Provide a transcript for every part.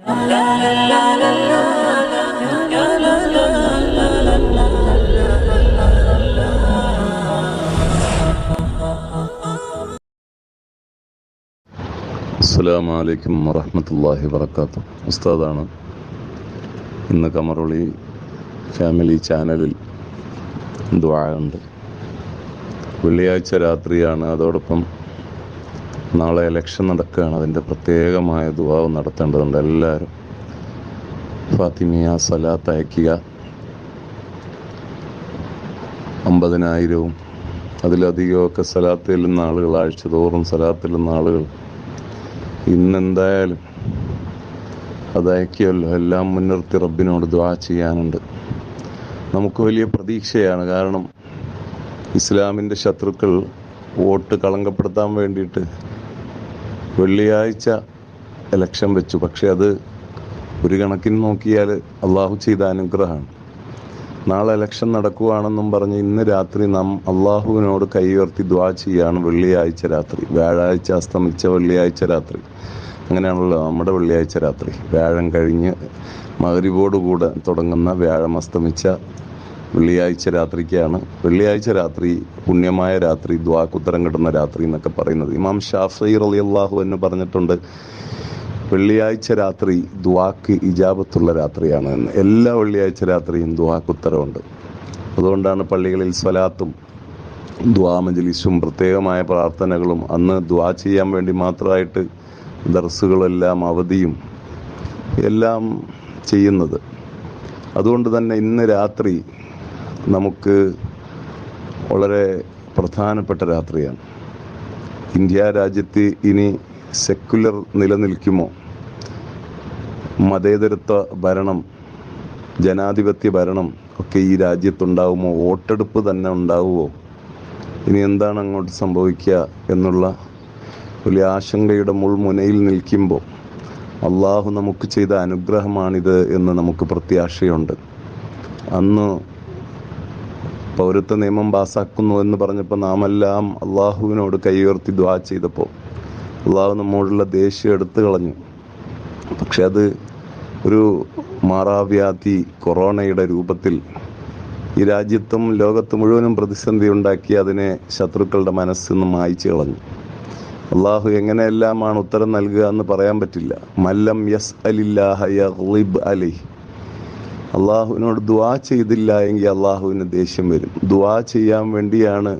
അസ്സാം വലൈക്കും വറഹമത്തല്ലാഹി വർക്കാത്തു ഉസ്താദാണ് ഇന്ന് കമറുളി ഫാമിലി ചാനലിൽ ദ്വാ ഉണ്ട്. വെള്ളിയാഴ്ച രാത്രിയാണ്. അതോടൊപ്പം നാളെ ഇലക്ഷൻ നടക്കുകയാണ്. അതിന്റെ പ്രത്യേകമായ ദുവാവ് നടത്തേണ്ടതുണ്ട്. എല്ലാവരും ഫാത്തിമിയ സലാത്ത് അയക്കുക. അമ്പതിനായിരവും അതിലധികമൊക്കെ സലാത്ത് ചെല്ലുന്ന ആളുകൾ ആഴ്ച തോറും സലാത്ത് ആളുകൾ ഇന്നെന്തായാലും അതയക്കുമല്ലോ എല്ലാം മുൻനിർത്തി റബ്ബിനോട് ദ്വാ ചെയ്യാനുണ്ട്. നമുക്ക് വലിയ പ്രതീക്ഷയാണ്. കാരണം ഇസ്ലാമിന്റെ ശത്രുക്കൾ വോട്ട് കളങ്കപ്പെടുത്താൻ വേണ്ടിയിട്ട് വെള്ളിയാഴ്ച ഇലക്ഷൻ വെച്ചു. പക്ഷെ അത് ഒരു കണക്കിന് നോക്കിയാൽ അള്ളാഹു ചെയ്ത അനുഗ്രഹമാണ്. നാളെ ഇലക്ഷൻ നടക്കുവാണെന്നും പറഞ്ഞ് ഇന്ന് രാത്രി നാം അള്ളാഹുവിനോട് കൈയുയർത്തി ദ്വാ ചെയ്യാണ് വെള്ളിയാഴ്ച രാത്രി. വ്യാഴാഴ്ച അസ്തമിച്ച വെള്ളിയാഴ്ച രാത്രി. അങ്ങനെയാണല്ലോ നമ്മുടെ വെള്ളിയാഴ്ച രാത്രി. വ്യാഴം കഴിഞ്ഞ് മകരിവോടുകൂടെ തുടങ്ങുന്ന വ്യാഴം അസ്തമിച്ച വെള്ളിയാഴ്ച രാത്രിക്കാണ്. വെള്ളിയാഴ്ച രാത്രി പുണ്യമായ രാത്രി ദ്വാക്കുത്തരം കിട്ടുന്ന രാത്രി എന്നൊക്കെ പറയുന്നത്. ഇമാം ഷാഫി റലി അള്ളാഹു എന്ന് പറഞ്ഞിട്ടുണ്ട് വെള്ളിയാഴ്ച രാത്രി ദ്വാക്ക് ഇജാബത്തുള്ള രാത്രിയാണ് എന്ന്. എല്ലാ വെള്ളിയാഴ്ച രാത്രിയും ദ്വാക്ക് ഉത്തരവുണ്ട് അതുകൊണ്ടാണ് പള്ളികളിൽ സ്വലാത്തും ദ്വാ മജലിസും പ്രത്യേകമായ പ്രാർത്ഥനകളും അന്ന് ദ്വാ ചെയ്യാൻ വേണ്ടി മാത്രമായിട്ട് ദർസുകളെല്ലാം അവധിയും എല്ലാം ചെയ്യുന്നത്. അതുകൊണ്ട് തന്നെ ഇന്ന് രാത്രി നമുക്ക് വളരെ പ്രധാനപ്പെട്ട രാത്രിയാണ്. ഇന്ത്യ രാജ്യത്ത് ഇനി സെക്കുലർ നിലനിൽക്കുമോ? മതേതരത്വ ഭരണം ജനാധിപത്യ ഭരണം ഒക്കെ ഈ രാജ്യത്തുണ്ടാവുമോ? വോട്ടെടുപ്പ് തന്നെ ഉണ്ടാവുമോ? ഇനി എന്താണ് അങ്ങോട്ട് സംഭവിക്കുക എന്നുള്ള വലിയ ആശങ്കയുടെ മുൾമുനയിൽ നിൽക്കുമ്പോൾ അള്ളാഹു നമുക്ക് ചെയ്ത അനുഗ്രഹമാണിത് എന്ന് നമുക്ക് പ്രത്യാശയുണ്ട്. അന്ന് പൗരത്വ നിയമം പാസ്സാക്കുന്നു എന്ന് പറഞ്ഞപ്പോൾ നാം എല്ലാം അള്ളാഹുവിനോട് കൈയുയർത്തി ദ്വാ ചെയ്തപ്പോൾ അള്ളാഹു നമ്മോടുള്ള ദേഷ്യം എടുത്തു കളഞ്ഞു. പക്ഷെ അത് ഒരു മാറാവ്യാധി കൊറോണയുടെ രൂപത്തിൽ ഈ രാജ്യത്തും ലോകത്ത് മുഴുവനും പ്രതിസന്ധി ഉണ്ടാക്കി അതിനെ ശത്രുക്കളുടെ മനസ്സിൽ നിന്ന് മായ്ച്ചു കളഞ്ഞു. അള്ളാഹു എങ്ങനെയെല്ലാമാണ് ഉത്തരം നൽകുക എന്ന് പറയാൻ പറ്റില്ല. മല്ലം യസ് അലില്ലാഹ അലി അള്ളാഹുവിനോട് ദുവാ ചെയ്തില്ല എങ്കിൽ അള്ളാഹുവിന് ദേഷ്യം വരും. ദുവാ ചെയ്യാൻ വേണ്ടിയാണ്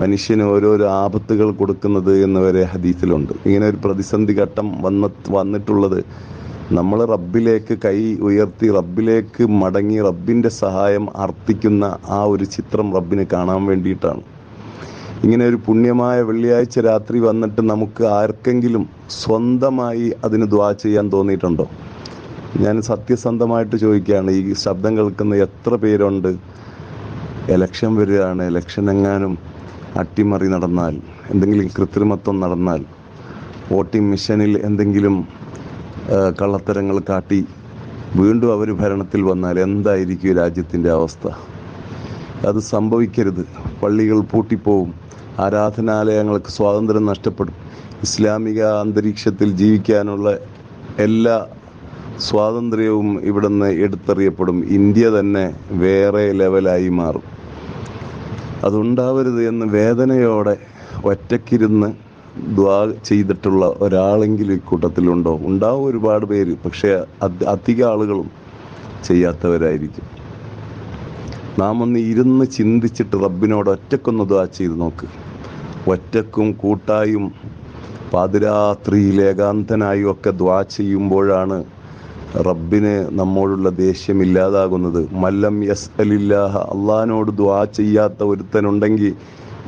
മനുഷ്യന് ഓരോരോ ആപത്തുകൾ കൊടുക്കുന്നത് എന്ന് വരെ ഹദീസിലുണ്ട്. ഇങ്ങനെ ഒരു പ്രതിസന്ധി ഘട്ടം വന്ന വന്നിട്ടുള്ളത് നമ്മൾ റബ്ബിലേക്ക് കൈ ഉയർത്തി റബ്ബിലേക്ക് മടങ്ങി റബ്ബിന്റെ സഹായം അർത്ഥിക്കുന്ന ആ ഒരു ചിത്രം റബ്ബിന് കാണാൻ വേണ്ടിയിട്ടാണ്. ഇങ്ങനെ ഒരു പുണ്യമായ വെള്ളിയാഴ്ച രാത്രി വന്നിട്ട് നമുക്ക് ആർക്കെങ്കിലും സ്വന്തമായി അതിന് ദ്വാ ചെയ്യാൻ തോന്നിയിട്ടുണ്ടോ? ഞാൻ സത്യസന്ധമായിട്ട് ചോദിക്കുകയാണ് ഈ ശബ്ദം കേൾക്കുന്ന എത്ര പേരുണ്ട്? എലക്ഷൻ വരികയാണ് എലക്ഷൻ എങ്ങാനും അട്ടിമറി നടന്നാൽ എന്തെങ്കിലും കൃത്രിമത്വം നടന്നാൽ വോട്ടിംഗ് മിഷനിൽ എന്തെങ്കിലും കള്ളത്തരങ്ങൾ കാട്ടി വീണ്ടും അവർ ഭരണത്തിൽ വന്നാൽ എന്തായിരിക്കും രാജ്യത്തിന്റെ അവസ്ഥ? അത് സംഭവിക്കരുത്. പള്ളികൾ പൂട്ടിപ്പോവും ആരാധനാലയങ്ങൾക്ക് സ്വാതന്ത്ര്യം നഷ്ടപ്പെടും. ഇസ്ലാമിക അന്തരീക്ഷത്തിൽ ജീവിക്കാനുള്ള എല്ലാ സ്വാതന്ത്ര്യവും ഇവിടുന്ന് എടുത്തെറിയപ്പെടും. ഇന്ത്യ തന്നെ വേറെ ലെവലായി മാറും. അതുണ്ടാവരുത് എന്ന് വേദനയോടെ ഒറ്റക്കിരുന്ന് ദ്വാ ചെയ്തിട്ടുള്ള ഒരാളെങ്കിലും കൂട്ടത്തിലുണ്ടോ? ഉണ്ടാവും ഒരുപാട് പേര് പക്ഷേ അധിക ആളുകളും ചെയ്യാത്തവരായിരിക്കും. നാം ഒന്ന് ഇരുന്ന് ചിന്തിച്ചിട്ട് റബ്ബിനോട് ഒറ്റക്കൊന്ന് ദ്വാ ചെയ്ത് നോക്ക്. ഒറ്റക്കും കൂട്ടായും പാതിരാത്രിയിൽ ഏകാന്തനായും ഒക്കെ ദ്വാ ചെയ്യുമ്പോഴാണ് റബ്ബിന് നമ്മോടുള്ള ദേഷ്യം ഇല്ലാതാകുന്നത്. മല്ലം യസ് അലില്ലാഹ അള്ളഹാനോട് ദ്വാ ചെയ്യാത്ത ഒരുത്തനുണ്ടെങ്കിൽ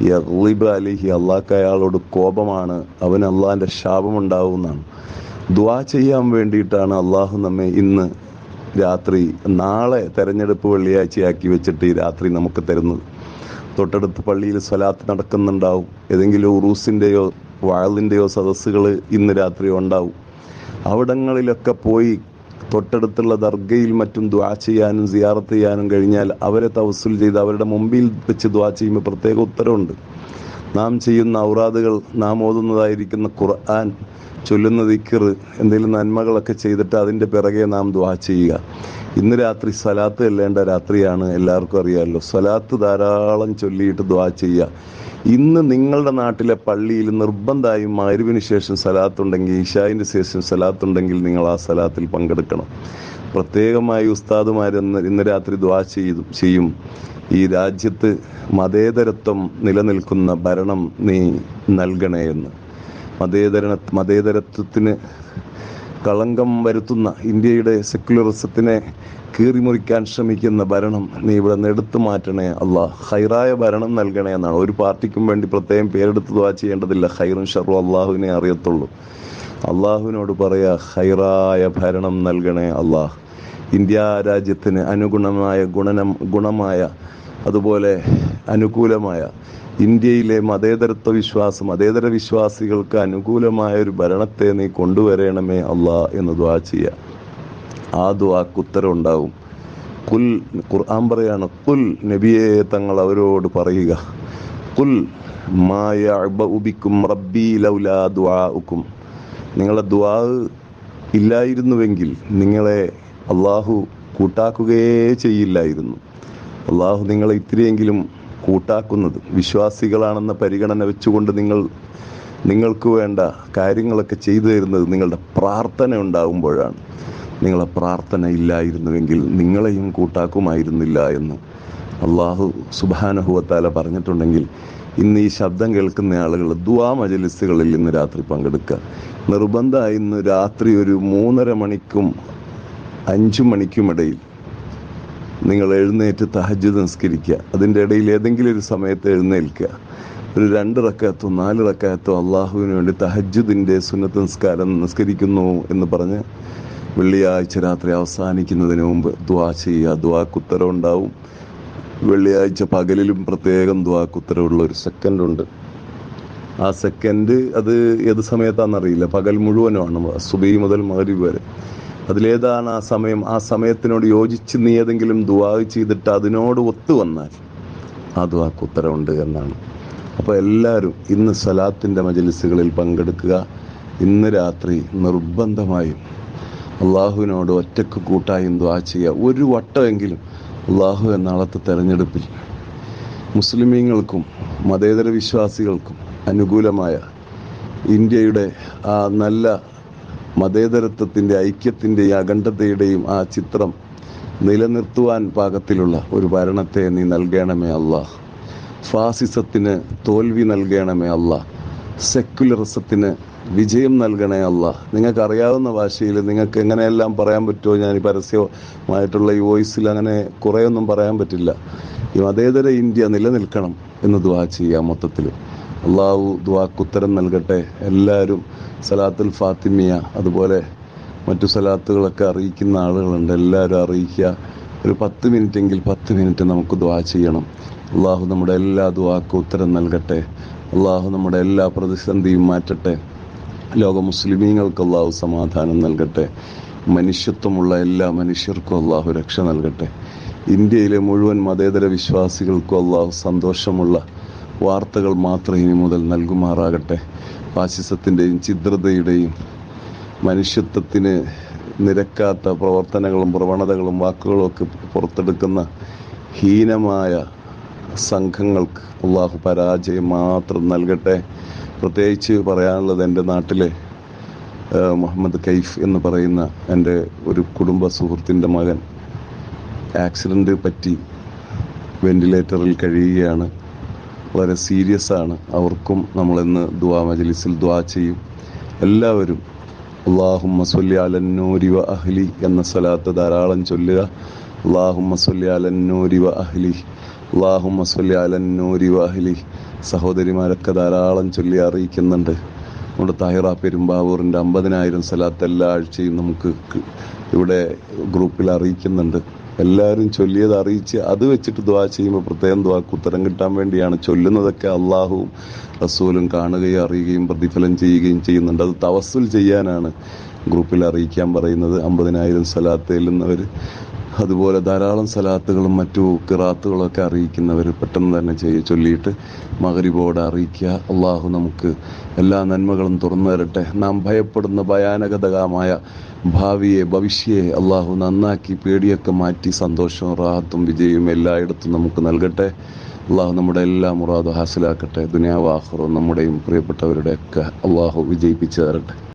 യഹ്ലിബ് അലിഹി അള്ളാഹ്ക്ക് അയാളോട് കോപമാണ്. അവൻ അള്ളാഹിന്റെ ശാപമുണ്ടാവുന്നതാണ് ദ്വാ ചെയ്യാൻ വേണ്ടിയിട്ടാണ് അള്ളാഹു നമ്മെ ഇന്ന് രാത്രി നാളെ തെരഞ്ഞെടുപ്പ് വെള്ളിയാഴ്ചയാക്കി വെച്ചിട്ട് ഈ രാത്രി നമുക്ക് തരുന്നത്. തൊട്ടടുത്ത് പള്ളിയിൽ സ്വലാത്ത് നടക്കുന്നുണ്ടാവും. ഏതെങ്കിലും ഉറൂസിന്റെയോ വാളിന്റെയോ സദസ്സുകൾ ഇന്ന് രാത്രി ഉണ്ടാവും. അവിടങ്ങളിലൊക്കെ പോയി തൊട്ടടുത്തുള്ള ദർഗയിൽ മറ്റും ദ്വാ ചെയ്യാനും സിയാറത്ത് ചെയ്യാനും കഴിഞ്ഞാൽ അവരെ തവസുൽ ചെയ്ത് അവരുടെ മുമ്പിൽ വെച്ച് ദ്വാ ചെയ്യുമ്പോൾ പ്രത്യേക ഉത്തരവുണ്ട്. നാം ചെയ്യുന്ന ഔറാദുകൾ നാം ഓതുന്നതായിരിക്കുന്ന ഖുർആൻ ചൊല്ലുന്ന ദിക്കർ എന്തെങ്കിലും നന്മകളൊക്കെ ചെയ്തിട്ട് അതിന്റെ പിറകെ നാം ദ്വാ ചെയ്യുക. ഇന്ന് രാത്രി സ്വലാത്ത് ചെല്ലേണ്ട രാത്രിയാണ് എല്ലാവർക്കും അറിയാമല്ലോ. സ്വലാത്ത് ധാരാളം ചൊല്ലിയിട്ട് ദ്വാ ചെയ്യുക. ഇന്ന് നിങ്ങളുടെ നാട്ടിലെ പള്ളിയിൽ നിർബന്ധമായും മരുവിന് ശേഷം സലാത്തുണ്ടെങ്കിൽ ഈശായിന്റെ ശേഷം സലാത്തുണ്ടെങ്കിൽ നിങ്ങൾ ആ സലാത്തിൽ പങ്കെടുക്കണം. പ്രത്യേകമായി ഉസ്താദുമാർ ഇന്ന് രാത്രി ദ്വാ ചെയ്തു ചെയ്യും. ഈ രാജ്യത്ത് മതേതരത്വം നിലനിൽക്കുന്ന ഭരണം നീ നൽകണേ എന്ന്. മതേതര മതേതരത്വത്തിന് കളങ്കം വരുത്തുന്ന ഇന്ത്യയുടെ സെക്യുലറിസത്തിനെ കീറിമുറിക്കാൻ ശ്രമിക്കുന്ന ഭരണം നീ ഇവിടെ നിന്ന് എടുത്തു മാറ്റണേ അല്ല. ഹൈറായ ഭരണം നൽകണേ എന്നാണ്. ഒരു പാർട്ടിക്കും വേണ്ടി പ്രത്യേകം പേരെടുത്ത് ദ്വാ ചെയ്യേണ്ടതില്ല. ഹൈറും ഷറും അള്ളാഹുവിനെ അറിയത്തുള്ളൂ. അള്ളാഹുവിനോട് പറയാ ഹൈറായ ഭരണം നൽകണേ അള്ളാഹ് ഇന്ത്യ രാജ്യത്തിന് അനുഗുണമായ ഗുണനം ഗുണമായ അതുപോലെ അനുകൂലമായ ഇന്ത്യയിലെ മതേതരത്വ വിശ്വാസം മതേതര വിശ്വാസികൾക്ക് അനുകൂലമായ ഒരു ഭരണത്തെ നീ കൊണ്ടുവരണമേ അള്ളാ എന്ന് ദ്വാ ചെയ്യുക ആ ദ്വാക്ക് ഉത്തരവുണ്ടാവും കുൽ ഖുർആൻ പറയാണ് കുൽ നബിയെ തങ്ങൾ അവരോട് പറയുക. കുൽ മായ ഉബിക്കും റബ്ബി ലൗലാ ദ്വാഉക്കും നിങ്ങളെ ദ്വാ ഇല്ലായിരുന്നുവെങ്കിൽ നിങ്ങളെ അള്ളാഹു കൂട്ടാക്കുകയേ ചെയ്യില്ലായിരുന്നു. അള്ളാഹു നിങ്ങളെ ഇത്തിരിയെങ്കിലും കൂട്ടാക്കുന്നത്. വിശ്വാസികളാണെന്ന പരിഗണന വെച്ചുകൊണ്ട് നിങ്ങൾ നിങ്ങൾക്ക് വേണ്ട കാര്യങ്ങളൊക്കെ ചെയ്തു തരുന്നത് നിങ്ങളുടെ പ്രാർത്ഥന ഉണ്ടാകുമ്പോഴാണ് നിങ്ങളെ പ്രാർത്ഥന ഇല്ലായിരുന്നുവെങ്കിൽ നിങ്ങളെയും കൂട്ടാക്കുമായിരുന്നില്ല എന്ന് അള്ളാഹു സുബാനഹുവത്താല പറഞ്ഞിട്ടുണ്ടെങ്കിൽ ഇന്ന് ഈ ശബ്ദം കേൾക്കുന്ന ആളുകൾ ദുവാ മജലിസുകളിൽ ഇന്ന് രാത്രി പങ്കെടുക്കുക. നിർബന്ധമായി ഇന്ന് രാത്രി ഒരു മൂന്നര മണിക്കും അഞ്ചു മണിക്കുമിടയിൽ നിങ്ങൾ എഴുന്നേറ്റ് തഹജ്ജുദ് നിസ്കരിക്കുക. അതിന്റെ ഇടയിൽ ഏതെങ്കിലും ഒരു സമയത്ത് എഴുന്നേൽക്കുക. ഒരു രണ്ട് റക്കാത്തോ നാല് റക്കാത്തോ അള്ളാഹുവിന് വേണ്ടി തഹജ്ജുദിന്റെ സുന്നത്ത് നിസ്കാരം നിസ്കരിക്കുന്നു എന്ന് പറഞ്ഞ് വെള്ളിയാഴ്ച രാത്രി അവസാനിക്കുന്നതിന് മുമ്പ് ദ്വാ ചെയ്യുക. ദ്വാക്ക് ഉണ്ടാവും. വെള്ളിയാഴ്ച പകലിലും പ്രത്യേകം ദ്വാക്ക് ഉത്തരവുള്ള ഒരു സെക്കൻഡ് ഉണ്ട്. ആ സെക്കൻഡ് അത് ഏത് സമയത്താണെന്നറിയില്ല. പകൽ മുഴുവനുമാണ്. സുബി മുതൽ മകരി വരെ. അതിലേതാണ് ആ സമയം. ആ സമയത്തിനോട് യോജിച്ച് നീ ഏതെങ്കിലും ദുവാ ചെയ്തിട്ട് അതിനോട് ഒത്തു വന്നാൽ ആ ദുവാക്ക് ഉത്തരവുണ്ട് എന്നാണ്. അപ്പോൾ എല്ലാവരും ഇന്ന് സലാത്തിന്റെ മജലിസുകളിൽ പങ്കെടുക്കുക. ഇന്ന് രാത്രി നിർബന്ധമായും അള്ളാഹുവിനോട് ഒറ്റയ്ക്ക് കൂട്ടായും ദ്വാ ചെയ്യുക. ഒരു വട്ടമെങ്കിലും അള്ളാഹു എന്നാളത്തെ തെരഞ്ഞെടുപ്പിൽ മുസ്ലിമീങ്ങൾക്കും മതേതര വിശ്വാസികൾക്കും അനുകൂലമായ ഇന്ത്യയുടെ ആ നല്ല മതേതരത്വത്തിന്റെ ഐക്യത്തിന്റെയും അഖണ്ഡതയുടെയും ആ ചിത്രം നിലനിർത്തുവാൻ പാകത്തിലുള്ള ഒരു ഭരണത്തെ നീ നൽകണമേ അള്ളാഹ് ഫാസിസത്തിന് തോൽവി നൽകണമേ അള്ളാഹ് സെക്യുലറിസത്തിന് വിജയം നൽകണേ അല്ല നിങ്ങൾക്ക് അറിയാവുന്ന ഭാഷയിൽ നിങ്ങൾക്ക് എങ്ങനെയെല്ലാം പറയാൻ പറ്റുമോ? ഞാൻ ഈ പരസ്യമായിട്ടുള്ള ഈ വോയിസിൽ അങ്ങനെ കുറേയൊന്നും പറയാൻ പറ്റില്ല. ഈ മതേതര ഇന്ത്യ നിലനിൽക്കണം എന്ന് ദ്വാ ചെയ്യാം മൊത്തത്തിൽ അള്ളാഹു ദുവാക്കുത്തരം നൽകട്ടെ. എല്ലാവരും സലാത്തുൽ ഫാത്തിമിയ അതുപോലെ മറ്റു സലാത്തുകളൊക്കെ അറിയിക്കുന്ന ആളുകളുണ്ട്. എല്ലാവരും അറിയിക്കുക. ഒരു പത്ത് മിനിറ്റെങ്കിൽ പത്ത് മിനിറ്റ് നമുക്ക് ദ്വാ ചെയ്യണം. അള്ളാഹു നമ്മുടെ എല്ലാ ദ്വാക്കും ഉത്തരം നൽകട്ടെ. അള്ളാഹു നമ്മുടെ എല്ലാ പ്രതിസന്ധിയും മാറ്റട്ടെ. ലോക മുസ്ലിമീങ്ങൾക്ക് അള്ളാഹു സമാധാനം നൽകട്ടെ. മനുഷ്യത്വമുള്ള എല്ലാ മനുഷ്യർക്കും അള്ളാഹു രക്ഷ നൽകട്ടെ. ഇന്ത്യയിലെ മുഴുവൻ മതേതര വിശ്വാസികൾക്കും അള്ളാഹു സന്തോഷമുള്ള വാർത്തകൾ മാത്രം ഇനി മുതൽ നൽകുമാറാകട്ടെ. ഫാസിസത്തിന്റെയും ചിദ്രതയുടെയും മനുഷ്യത്വത്തിന് നിരക്കാത്ത പ്രവർത്തനങ്ങളും പ്രവണതകളും വാക്കുകളും ഒക്കെ പുറത്തെടുക്കുന്ന ഹീനമായ സംഘങ്ങൾക്ക് അള്ളാഹു പരാജയം മാത്രം നൽകട്ടെ. പ്രത്യേകിച്ച് പറയാനുള്ളത് എന്റെ നാട്ടിലെ മുഹമ്മദ് കൈഫ് എന്ന് പറയുന്ന എന്റെ ഒരു കുടുംബ സുഹൃത്തിന്റെ മകൻ ആക്സിഡന്റ് പറ്റി വെന്റിലേറ്ററിൽ കഴിയുകയാണ്. വളരെ സീരിയസ് ആണ്. അവർക്കും നമ്മളിന്ന് ദുവാ മജലിസിൽ ദുവാ ചെയ്യും. എല്ലാവരും അള്ളാഹുമ്മ സൊല്ലി അലന്നൂരി വ അഹ്ലി എന്ന സ്ഥലത്ത് ധാരാളം ചൊല്ലുക. അള്ളാഹുമ്മ സൊല്ലി അലന്നൂരി വ അഹ്ലി. അള്ളാഹുമ്മ സൊല്ലി അലന്നൂരി വ അഹ്ലി. സഹോദരിമാരൊക്കെ ധാരാളം ചൊല്ലി അറിയിക്കുന്നുണ്ട്. നമ്മുടെ താഹിറ പെരുമ്പാവൂറിന്റെ അമ്പതിനായിരം സ്ഥലത്ത് എല്ലാ ആഴ്ചയും നമുക്ക് ഇവിടെ ഗ്രൂപ്പിൽ അറിയിക്കുന്നുണ്ട്. എല്ലാവരും ചൊല്ലിയത് അറിയിച്ച് അത് വെച്ചിട്ട് ദ്വാ ചെയ്യുമ്പോൾ പ്രത്യേകം ദ്വാക്ക് ഉത്തരം കിട്ടാൻ വേണ്ടിയാണ്. ചൊല്ലുന്നതൊക്കെ അള്ളാഹുവും റസൂലും കാണുകയും അറിയുകയും പ്രതിഫലം ചെയ്യുകയും ചെയ്യുന്നുണ്ട്. അത് തവസ്സുൽ ചെയ്യാനാണ് ഗ്രൂപ്പിൽ അറിയിക്കാൻ പറയുന്നത്. അമ്പതിനായിരം സ്ഥലത്ത് ചെല്ലുന്നവർ അതുപോലെ ധാരാളം സലാത്തുകളും മറ്റു കിറാത്തുകളും ഒക്കെ അറിയിക്കുന്നവർ പെട്ടെന്ന് തന്നെ ചെയ്യ ചൊല്ലിയിട്ട് മകരിബോട് അറിയിക്കുക. അള്ളാഹു നമുക്ക് എല്ലാ നന്മകളും തുറന്നു തരട്ടെ. നാം ഭയപ്പെടുന്ന ഭയാനകതകമായ ഭാവിയെ ഭവിഷ്യയെ അള്ളാഹു നന്നാക്കി പേടിയൊക്കെ മാറ്റി സന്തോഷവും റാഹത്തും വിജയവും എല്ലായിടത്തും നമുക്ക് നൽകട്ടെ. അള്ളാഹു നമ്മുടെ എല്ലാ മുറാദും ഹാസിലാക്കട്ടെ. ദുനിയാവാഹറും നമ്മുടെയും പ്രിയപ്പെട്ടവരുടെയൊക്കെ അള്ളാഹു വിജയിപ്പിച്ചു തരട്ടെ.